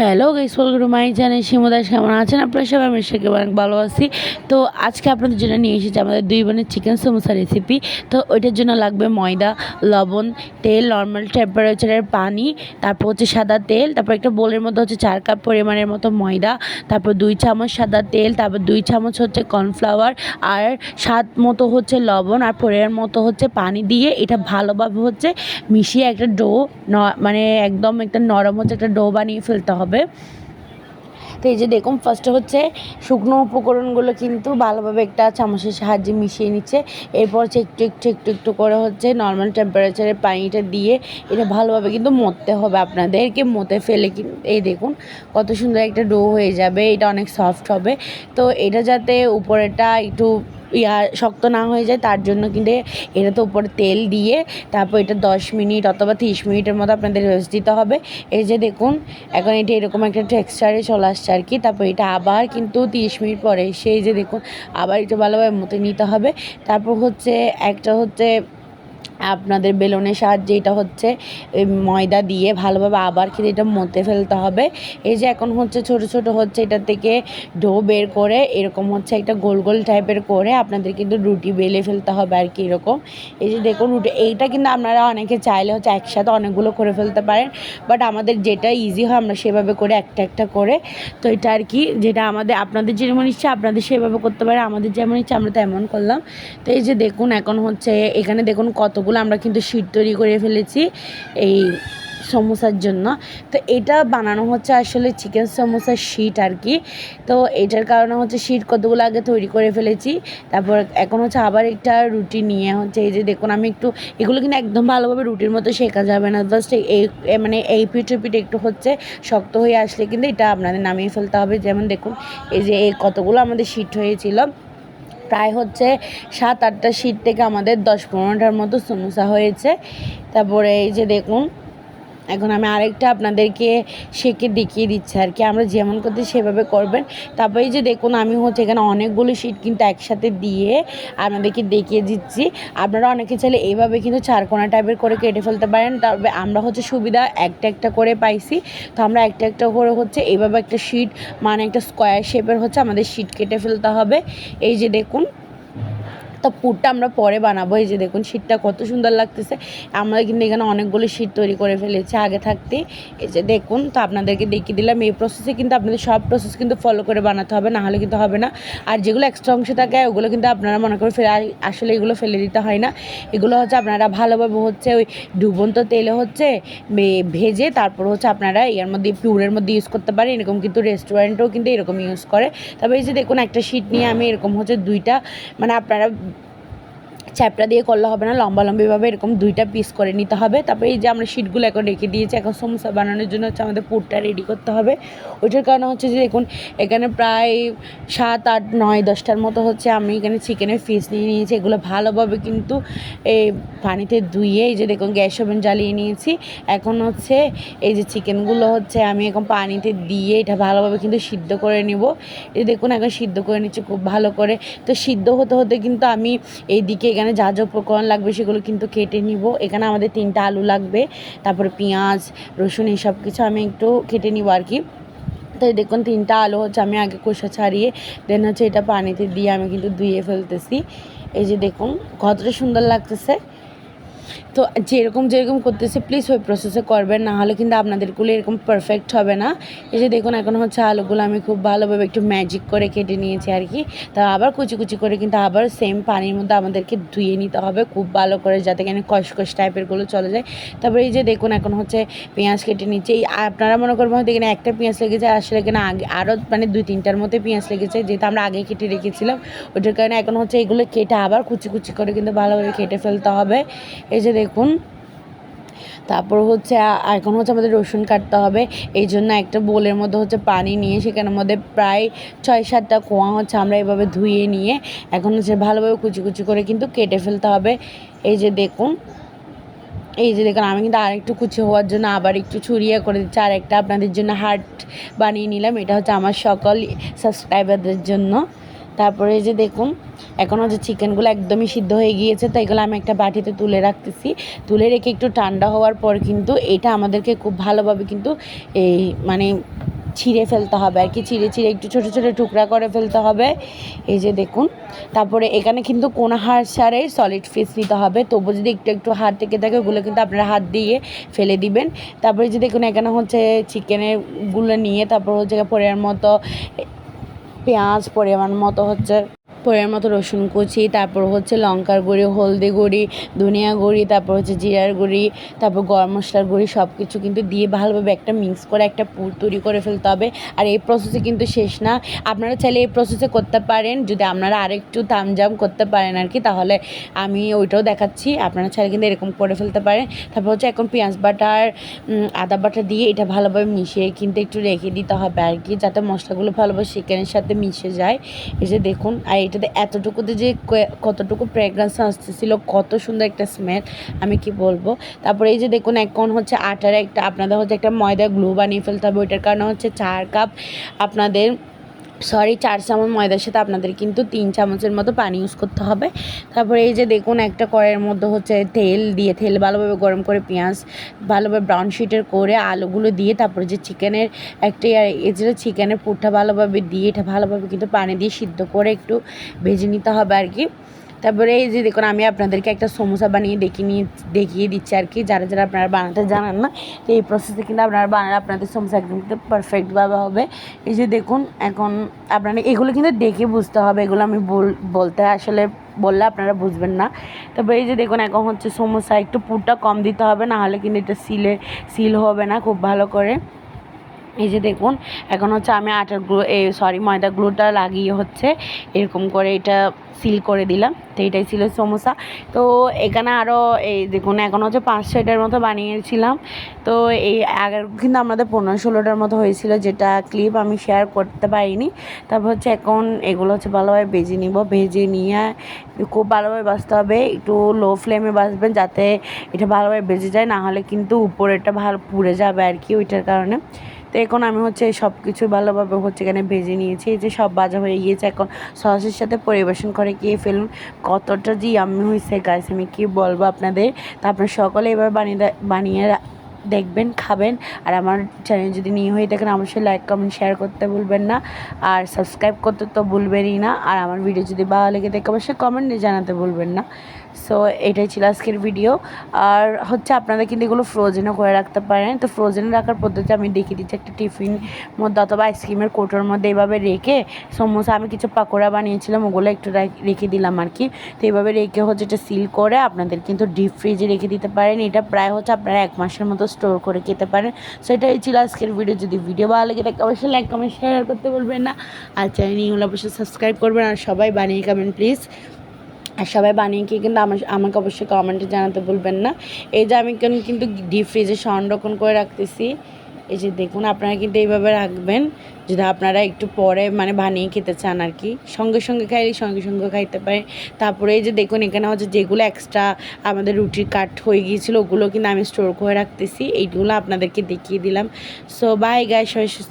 Hello guys welcome to my channel শিমদাস কেমন আছেন? আপনারা সবাই, আমি সেকে অনেক ভালো আছি। তো আজকে আপনাদের জন্য নিয়ে এসেছি আমাদের দুই বোনের চিকেন সমোসা রেসিপি তো ওইটার জন্য লাগবে ময়দা, লবণ, তেল নর্মাল টেম্পারেচারের পানি, তারপর হচ্ছে সাদা তেল, তারপর একটা বোলের মধ্যে হচ্ছে চার কাপ পরিমাণের মতো ময়দা, তারপর দুই চামচ সাদা তেল, তারপর দুই চামচ হচ্ছে কর্নফ্লাওয়ার আর স্বাদ মতো হচ্ছে লবণ, আর পরিমাণ মতো হচ্ছে পানি দিয়ে এটা ভালোভাবে হচ্ছে মিশিয়ে একটা ডো মানে একদম একটা নরম হচ্ছে একটা ডো বানিয়ে ফেলতে হবে। তো এই যে দেখুন ফার্স্ট হচ্ছে শুকনো উপকরণগুলো কিন্তু ভালোভাবে একটা চামচের সাহায্যে মিশিয়ে নিচ্ছে। এরপর হচ্ছে একটু একটু একটু একটু করে হচ্ছে নর্মাল টেম্পারেচারে পানিটা দিয়ে এটা ভালোভাবে কিন্তু মরতে হবে আপনাদেরকে। মতে ফেলে কিন্তু এই দেখুন, কত সুন্দর একটা ডো হয়ে যাবে, এটা অনেক সফট হবে। তো এটা যাতে উপরেটা একটু ইয়া শক্ত না হয়ে যায়, তার জন্য কিন্তু এটা তো উপরে তেল দিয়ে তারপর এটা দশ মিনিট অথবা তিরিশ মিনিটের মতো আপনাদের রেস্ট দিতে হবে। এই যে দেখুন, এখন এটা এরকম একটা টেক্সচারে চলে আসছে আর কি। তারপর এটা আবার কিন্তু তিরিশ মিনিট পরে সেই যে দেখুন, আবার একটু ভালোভাবে মতে নিতে হবে। তারপর হচ্ছে একটা হচ্ছে আপনাদের বেলুনের সাহায্যে এটা হচ্ছে ময়দা দিয়ে ভালোভাবে আবার খেতে, এটা মতে ফেলতে হবে। এই যে এখন হচ্ছে ছোট ছোট হচ্ছে, এটা থেকে ডো বের করে এরকম হচ্ছে একটা গোল গোল টাইপের করে আপনাদের কিন্তু রুটি বেলে ফেলতে হবে আর কি এরকম। এই যে দেখুন রুটি, এইটা কিন্তু আপনারা অনেকে চাইলে হচ্ছে একসাথে অনেকগুলো করে ফেলতে পারেন বাট আমাদের যেটা ইজি হয় আমরা সেভাবে করে একটা একটা করে। তো এটা আর কি, যেটা আমাদের, আপনাদের যেমন ইচ্ছা আপনাদের সেভাবে করতে পারে আমাদের যেমন ইচ্ছা আমরা তেমন করলাম। তো এই যে দেখুন এখন হচ্ছে, এখানে দেখুন কতগুলো আমরা কিন্তু শিট তৈরি করে ফেলেছি এই সমোসার জন্য। তো এটা বানানো হচ্ছে আসলে চিকেন সমোসার শিট আর কি। তো এটার কারণে হচ্ছে শিট কতগুলো আগে তৈরি করে ফেলেছি। তারপর এখন হচ্ছে আবার একটা রুটি নিয়ে হচ্ছে এই যে দেখুন আমি একটু, এগুলো কিন্তু একদম ভালোভাবে রুটির মতো শেখা যাবে না। জাস্ট এই মানে এই পিঠে পিঠে একটু হচ্ছে শক্ত হয়ে আসলে কিন্তু এটা আপনাদের নামিয়ে ফেলতে হবে। যেমন দেখুন, এই যে এই কতগুলো আমাদের শিট হয়েছিল। প্রায় হচ্ছে সাত, আটটা সিট থেকে আমাদের দশ পনেরোটার মতো সমোসা হয়েছে। তারপরে এই যে দেখুন এখন আমি আরেকটা আপনাদেরকে শেখে দেখিয়ে দিচ্ছি আর কি। আমরা যেমন করতে সেভাবে করবেন। তারপরে যে দেখুন, আমি হচ্ছে এখানে অনেকগুলো শীট কিন্তু একসাথে দিয়ে আপনাদেরকে দেখিয়ে দিচ্ছি। আপনারা অনেকে চাইলে এইভাবে কিন্তু চারকোনা টাইপের করে কেটে ফেলতে পারেন। তবে আমরা হচ্ছে সুবিধা একটা একটা করে পাইছি। তো আমরা একটা একটা করে হচ্ছে এইভাবে একটা শিট মানে একটা স্কোয়ার শেপের হচ্ছে আমাদের শিট কেটে ফেলতে হবে। এই যে দেখুন তো পুরটা আমরা পরে বানাবো। এই যে দেখুন, শীতটা কত সুন্দর লাগতেছে। আমরা কিন্তু এখানে অনেকগুলো শীত তৈরি করে ফেলেছি আগে থাকতে। এই যে দেখুন, তো আপনাদেরকে দেখিয়ে দিলাম, এই প্রসেসে কিন্তু আপনাদের সব প্রসেস কিন্তু ফলো করে বানাতে হবে, না হলে কিন্তু হবে না। আর যেগুলো এক্সট্রা অংশ থাকে, ওগুলো কিন্তু আপনারা মনে করে ফেলে, আসলে এগুলো ফেলে দিতে হয় না। এগুলো হচ্ছে আপনারা ভালোভাবে হচ্ছে ওই ডুবন্ত তেলে হচ্ছে ভেজে তারপর হচ্ছে আপনারা এর মধ্যে পিউরের মধ্যে ইউজ করতে পারেন। এরকম কিন্তু রেস্টুরেন্টেও কিন্তু এরকম ইউজ করে। তবে এই যে দেখুন, একটা শীট নিয়ে আমি এরকম হচ্ছে দুইটা মানে আপনারা চ্যাপটা দিয়ে করলে হবে না লম্বা লম্বিভাবে এরকম দুইটা পিস করে নিতে হবে। তারপরে এই যে আমরা শিটগুলো এখন রেখে দিয়েছি, এখন সমোসা বানানোর জন্য হচ্ছে আমাদের পুরটা রেডি করতে হবে। ওইটার কারণে হচ্ছে যে দেখুন, এখানে প্রায় সাত, আট, নয়, দশটার মতো হচ্ছে আমি এখানে চিকেনের পিস নিয়ে নিয়েছি। এগুলো ভালোভাবে কিন্তু এই পানিতে ধুয়ে এই যে দেখুন গ্যাস ওভেন জ্বালিয়ে নিয়েছি। এখন হচ্ছে এই যে চিকেনগুলো হচ্ছে আমি এখন পানিতে দিয়ে এটা ভালোভাবে কিন্তু সিদ্ধ করে নিব। এই দেখুন, এখন সিদ্ধ করে নিচ্ছি খুব ভালো করে। তো সিদ্ধ হতে হতে কিন্তু আমি এই দিকে এখানে যা যা উপকরণ লাগবে সেগুলো কিন্তু কেটে নিব। এখানে আমাদের তিনটা আলু লাগবে, তারপরে পেঁয়াজ, রসুন এইসব কিছু আমি একটু কেটে নিব আর কি। তো দেখুন তিনটা আলু হচ্ছে আমি আগে কষা ছাড়িয়ে, দেন হচ্ছে এটা পানিতে দিয়ে আমি কিন্তু ধুয়ে ফেলতেছি। এই যে দেখুন কতটা সুন্দর লাগতেছে। তো যেরকম যেরকম করতেছে প্লিজ ওই প্রসেসে করবেন। না হলে কিন্তু আপনাদেরগুলো এরকম পারফেক্ট হবে না। এই যে দেখুন, এখন হচ্ছে আলুগুলো আমি খুব ভালোভাবে একটু ম্যাজিক করে কেটে নিয়েছি আর কি। তা আবার কুচি কুচি করে কিন্তু আবার সেম পানির মধ্যে আমাদেরকে ধুয়ে নিতে হবে খুব ভালো করে, যাতে কেন কষকষ টাইপেরগুলো চলে যায়। তারপরে এই যে দেখুন, এখন হচ্ছে পেঁয়াজ কেটে নিচ্ছে। এই আপনারা মনে করবেন হয়তো এখানে একটা পেঁয়াজ লেগেছে, আসলে এখানে আগে আরও মানে দুই তিনটার মধ্যে পেঁয়াজ লেগেছে, যেহেতু আমরা আগে কেটে রেখেছিলাম। ওইটার কারণে এখন হচ্ছে এগুলো কেটে আবার কুচি কুচি করে কিন্তু ভালোভাবে কেটে ফেলতে হবে। এই যে দেখুন। তারপর হচ্ছে এখন হচ্ছে আমাদের রসুন কাটতে হবে। এই জন্য একটা বোলের মধ্যে হচ্ছে পানি নিয়ে সেখানের মধ্যে প্রায় ছয় সাতটা কোয়া হচ্ছে আমরা এভাবে ধুয়ে নিয়ে। এখন হচ্ছে ভালোভাবে কুচি কুচি করে কিন্তু কেটে ফেলতে হবে। এই যে দেখুন, এই যে দেখুন, আমি কিন্তু আরেকটু কুচি হওয়ার জন্য আবার একটু ছুরিয়ে করে দিচ্ছি। আর একটা আপনাদের জন্য হার্ট বানিয়ে নিলাম। এটা হচ্ছে আমার সকল সাবস্ক্রাইবারদের জন্য। তারপরে যে দেখুন, এখন হচ্ছে চিকেনগুলো একদমই সিদ্ধ হয়ে গিয়েছে তো এগুলো আমি একটা বাটিতে তুলে রাখতেছি। তুলে রেখে একটু ঠান্ডা হওয়ার পর কিন্তু এটা আমাদেরকে খুব ভালোভাবে কিন্তু এই মানে ছিঁড়ে ফেলতে হবে আর কি, ছিঁড়ে ছিঁড়ে একটু ছোটো ছোটো টুকরা করে ফেলতে হবে। এই যে দেখুন, তারপরে এখানে কিন্তু কোনো হাড় ছাড়াই সলিড ফিস নিতে হবে তবু যদি একটু একটু হাড় থেকে থাকে, ওগুলো কিন্তু আপনারা হাত দিয়ে ফেলে দিবেন। তারপরে যে দেখুন, এখানে হচ্ছে চিকেনেরগুলো নিয়ে তারপর হচ্ছে পরের মতো পেঁয়াজ পরিমাণ মতো হচ্ছে। পরিমাণ মতো রসুন কুচি, তারপর হচ্ছে লঙ্কার গুঁড়ি, হলদি গুঁড়ি, ধনিয়া গুঁড়ি, তারপর হচ্ছে জিরার গুঁড়ি, তারপর গরম মশলার গুঁড়ি সব কিছু কিন্তু দিয়ে ভালোভাবে একটা মিক্স করে একটা পুর তৈরি করে ফেলতে হবে। আর এই প্রসেসে কিন্তু শেষ না। আপনারা চাইলে এই প্রসেসে করতে পারেন। যদি আপনারা আরেকটু তামজাম করতে পারেন আর কি, তাহলে আমি ওইটাও দেখাচ্ছি। আপনারা চাইলে কিন্তু এরকম করে ফেলতে পারেন। তারপর হচ্ছে এখন পেঁয়াজ বাটার আদা বাটা দিয়ে এটা ভালোভাবে মিশিয়ে কিন্তু একটু রেখে দিতে হবে আর কি, যাতে মশলাগুলো ভালোভাবে চিকেনের সাথে মিশে যায়। এই যে দেখুন, আর এটাতে এতটুকুতে যে কতটুকু ফ্রেগরেন্স আসতেছিল, কত সুন্দর একটা স্মেল আমি কি বলব? তারপরে এই যে দেখুন, এখন হচ্ছে আটার একটা, আপনাদের হচ্ছে একটা ময়দা গ্লু বানিয়ে ফেলতে হবে, ওইটার কারণে হচ্ছে চার কাপ আপনাদের সরি, চার চামচ ময়দার সাথে আপনাদের কিন্তু তিন চামচের মতো পানি ইউজ করতে হবে। তারপরে এই যে দেখুন, একটা কড়াইয়ের মধ্যে হচ্ছে তেল দিয়ে, তেল ভালোভাবে গরম করে পেঁয়াজ, ভালোভাবে ব্রাউন শিটের করে আলুগুলো দিয়ে, তারপরে যে চিকেনের একটা এই চিকেনের পুরটা ভালোভাবে দিয়ে, এটা ভালোভাবে কিন্তু পানি দিয়ে সিদ্ধ করে একটু ভেজে নিতে হবে আর কি। তারপরে এই যে দেখুন, আমি আপনাদেরকে একটা সমোসা বানিয়ে দেখিয়ে নিয়ে, দেখিয়ে দিচ্ছি আর কি। যারা যারা আপনারা বানাতে জানান না, তো এই প্রসেসে কিন্তু আপনারা বানালে আপনাদের সমোসা একদম পারফেক্টভাবে হবে। এই যে দেখুন, এখন আপনারা এগুলো কিন্তু দেখে বুঝতে হবে, এগুলো আমি বল- বলতে আসলে বললে আপনারা বুঝবেন না। তারপরে এই যে দেখুন, এখন হচ্ছে সমোসা, একটু পুরটা কম দিতে হবে, না হলে কিন্তু এটা সিলে, সিল হবে না খুব ভালো করে। এই যে দেখুন, এখন হচ্ছে আমি আটার গ্লু, এই সরি ময়দা গ্লুটা লাগিয়ে হচ্ছে, এরকম করে এটা সিল করে দিলাম, তো এইটাই ছিল সমোসা। তো এখানে আরও এই দেখুন, এখন হচ্ছে পাঁচ ছয়টার মতো বানিয়েছিলাম। তো এই আগের কিন্তু আমাদের পনেরো ষোলোটার মতো হয়েছিল, যেটা ক্লিপ আমি শেয়ার করতে পারিনি। তারপর হচ্ছে এখন এগুলো হচ্ছে ভালোভাবে ভেজে নিব, ভেজে নিয়ে খুব ভালোভাবে বাঁচতে হবে। একটু লো ফ্লেমে বাছবেন যাতে এটা ভালোভাবে বেজে যায়, না হলে কিন্তু উপরেরটা ভালো পুড়ে যাবে আর কি ওইটার কারণে। তো এখন আমি হচ্ছে সব কিছু ভালোভাবে হচ্ছে এখানে ভেজে নিয়েছি, এই যে সব ভাজা হয়ে গিয়েছে, এখন সসের সাথে পরিবেশন করে খেয়ে ফেলুন। কতটা যে আমি হয়েছে গাছ আমি কি বলব আপনাদের? তা আপনারা সকলে এবার বানিয়ে বানিয়ে দেখবেন, খাবেন। আর আমার চ্যানেল যদি নিয়ে হয়ে থাকেন, অবশ্যই লাইক কমেন্ট শেয়ার করতে ভুলবেন না। আর সাবস্ক্রাইব করতে তো ভুলবেনই না। আর আমার ভিডিও যদি ভালো লেগে থাকে, অবশ্যই কমেন্টে জানাতে ভুলবেন না। সো এটাই ছিল আজকের ভিডিও আর হচ্ছে আপনারা কিন্তু এগুলো ফ্রোজেনও করে রাখতে পারেন। তো ফ্রোজেনে রাখার পদ্ধতি আমি দেখিয়ে দিচ্ছি। একটা টিফিন মধ্যে অথবা আইসক্রিমের কোটোর মধ্যে এইভাবে রেখে সমোসা আমি কিছু পাকোড়া বানিয়েছিলাম, ওগুলো একটু রেখে দিলাম আর কি। তো এইভাবে রেখে হচ্ছে এটা সিল করে আপনাদের কিন্তু ডিপ ফ্রিজে রেখে দিতে পারেন। এটা প্রায় হচ্ছে আপনারা এক মাসের মতো স্টোর করে খেতে পারেন। সো এটাই ছিল আজকের ভিডিও যদি ভিডিও ভালো লাগে থাকে অবশ্যই লাইক কমেন্ট শেয়ার করতে বলবেন না। আর চ্যানেল অবশ্যই সাবস্ক্রাইব করবেন। আর সবাই বানিয়ে খাবেন প্লিজ আর সবাই বানিয়ে খেয়ে কিন্তু আমার আমাকে অবশ্যই কমেন্টে জানাতে ভুলবেন না। এই যে আমি কেন কিন্তু ডিপ ফ্রিজে সংরক্ষণ করে রাখতেছি। এই যে দেখুন, আপনারা কিন্তু এইভাবে রাখবেন, যদি আপনারা একটু পরে মানে বানিয়ে খেতে চান আর কি। সঙ্গে সঙ্গে খাইলে সঙ্গে সঙ্গে খাইতে পারেন। তারপরে এই যে দেখুন, এখানে হচ্ছে যেগুলো এক্সট্রা আমাদের রুটির কাট হয়ে গিয়েছিল, ওগুলো কিন্তু আমি স্টোর করে রাখতেছি। এইগুলো আপনাদেরকে দেখিয়ে দিলাম। সো বাই গায়ে সবাই সুস্থ।